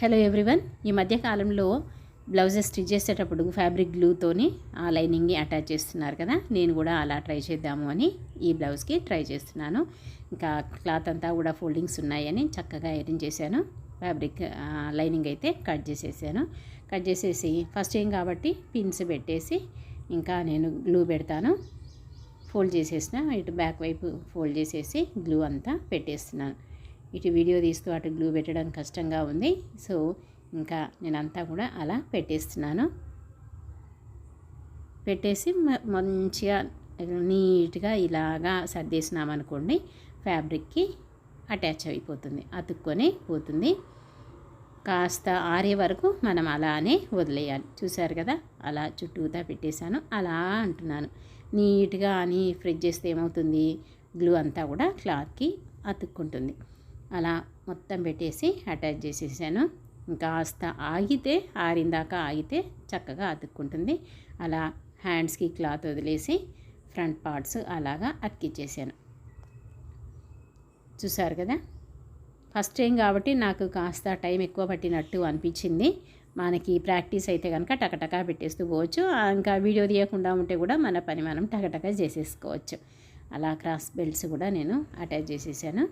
Hello everyone ఈ మధ్యకాలంలో blouses stitch చేసేటప్పుడు ఫ్యాబ్రిక్ గ్లూతోని ఆ లైనింగ్ని అటాచ్ చేస్తున్నారు కదా. నేను కూడా అలా ట్రై చేద్దాము అని ఈ బ్లౌజ్కి ట్రై చేస్తున్నాను. ఇంకా క్లాత్ అంతా కూడా ఫోల్డింగ్స్ ఉన్నాయని చక్కగా ఐరన్ చేశాను. ఫ్యాబ్రిక్ లైనింగ్ అయితే కట్ చేసేసాను. కట్ చేసేసి ఫస్ట్ ఏం కాబట్టి పిన్స్ పెట్టేసి ఇంకా నేను గ్లూ పెడతాను. ఫోల్డ్ చేసేసిన ఇటు బ్యాక్ వైపు ఫోల్డ్ చేసేసి గ్లూ అంతా పెట్టేస్తున్నాను. ఇటు వీడియో తీస్తూ అటు గ్లూ పెట్టడం కష్టంగా ఉంది. సో ఇంకా నేనంతా కూడా అలా పెట్టేస్తున్నాను. పెట్టేసి మ- మంచిగా నీట్గా ఇలాగా సర్దేసినామనుకోండి ఫ్యాబ్రిక్కి అటాచ్ అయిపోతుంది అతుక్కొని పోతుంది. కాస్త ఆరే వరకు మనం అలానే వదిలేయాలి. చూసారు కదా అలా చుట్టూతా పెట్టేశాను అలా అంటున్నాను. నీట్గా అని ఫ్రిడ్జ్ చేస్తే ఏమవుతుంది? గ్లూ అంతా కూడా క్లాత్కి అతుక్కుంటుంది. అలా మొత్తం పెట్టేసి అటాచ్ చేసేసాను. కాస్త ఆగితే ఆరిందాక ఆగితే చక్కగా అతుక్కుంటుంది. అలా హ్యాండ్స్కి క్లాత్ వదిలేసి ఫ్రంట్ పార్ట్స్ అలాగా అతికిచ్చేసాను. చూసారు కదా? ఫస్ట్ టైం కాబట్టి నాకు కాస్త టైం ఎక్కువ పట్టినట్టు అనిపించింది. మనకి ప్రాక్టీస్ అయితే కనుక టకటకా పెట్టేస్తూ పోవచ్చు. ఇంకా వీడియో తీయకుండా ఉంటే కూడా మన పని మనం టకటకా చేసేసుకోవచ్చు. అలా క్రాస్ బెల్ట్స్ కూడా నేను అటాచ్ చేసేసాను.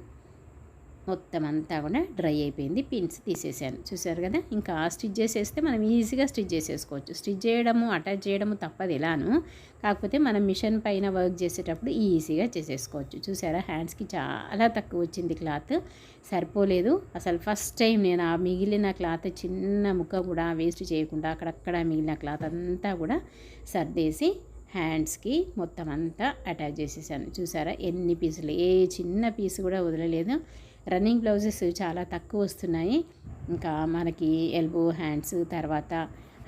మొత్తం అంతా కూడా డ్రై అయిపోయింది. పిన్స్ తీసేసాను. చూసారు కదా? ఇంకా స్టిచ్ చేసేస్తే మనం ఈజీగా స్టిచ్ చేసేసుకోవచ్చు. స్టిచ్ చేయడము అటాచ్ చేయడము తప్పదు ఇలాను కాకపోతే మనం మిషన్ పైన వర్క్ చేసేటప్పుడు ఈజీగా చేసేసుకోవచ్చు. చూసారా? హ్యాండ్స్కి చాలా తక్కువ వచ్చింది క్లాత్. సరిపోలేదు. అసలు ఫస్ట్ టైం నేను ఆ మిగిలిన క్లాత్ చిన్న ముక్క కూడా వేస్ట్ చేయకుండా అక్కడక్కడ మిగిలిన క్లాత్ అంతా కూడా సర్దేసి హ్యాండ్స్కి మొత్తం అంతా అటాచ్ చేసేసాను. చూసారా? ఎన్ని పీసులు? ఏ చిన్న పీస్ కూడా వదలలేదు. రన్నింగ్ బ్లౌజెస్ చాలా తక్కువ వస్తున్నాయి. ఇంకా మనకి ఎల్బో హ్యాండ్స్ తర్వాత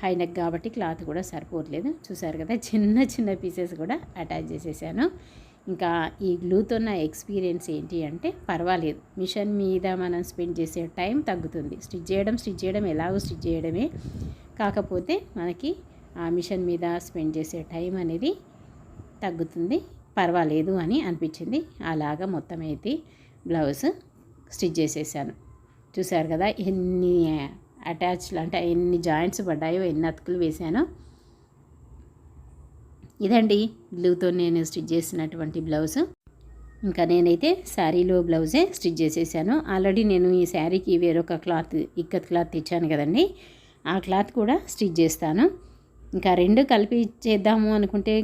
హైనెక్ కాబట్టి క్లాత్ కూడా సరిపోవట్లేదు. చూసారు కదా చిన్న చిన్న పీసెస్ కూడా అటాచ్ చేసేసాను. ఇంకా ఈ గ్లూతో నా ఎక్స్పీరియన్స్ ఏంటి అంటే పర్వాలేదు. మిషన్ మీద మనం స్పెండ్ చేసే టైం తగ్గుతుంది. స్టిచ్ చేయడం స్టిచ్ చేయడం ఎలాగో స్టిచ్ చేయడమే. కాకపోతే మనకి ఆ మిషన్ మీద స్పెండ్ చేసే టైం అనేది తగ్గుతుంది. పర్వాలేదు అని అనిపించింది. అలాగా మొత్తం అయితే బ్లౌజ్. స్టిచ్ చేసేసాను. చూసారు కదా ఎన్ని అటాచ్లు అంటే ఎన్ని జాయింట్స్ పడ్డాయో ఎన్ని అతుకులు వేసానో ఇదండి బ్లూతో నేను స్టిచ్ చేసినటువంటి బ్లౌజ్. ఇంకా నేనైతే శారీలో బ్లౌజే స్టిచ్ చేసేసాను. ఆల్రెడీ నేను ఈ శారీకి వేరొక క్లాత్ ఇక్కత్ క్లాత్ తెచ్చాను కదండి. ఆ క్లాత్ కూడా స్టిచ్ చేస్తాను. ఇంకా రెండు కలిపి చేద్దాము అనుకుంటే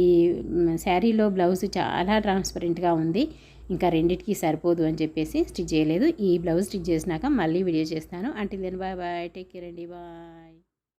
ఈ శారీలో బ్లౌజ్ చాలా ట్రాన్స్పరెంట్గా ఉంది. ఇంకా రెండింటికి సరిపోదు అని చెప్పేసి స్టిచ్ చేయలేదు. ఈ బ్లౌజ్ స్టిచ్ చేసినాక మళ్ళీ వీడియో చేస్తాను. అంటే then bye bye take care అండి. బాయ్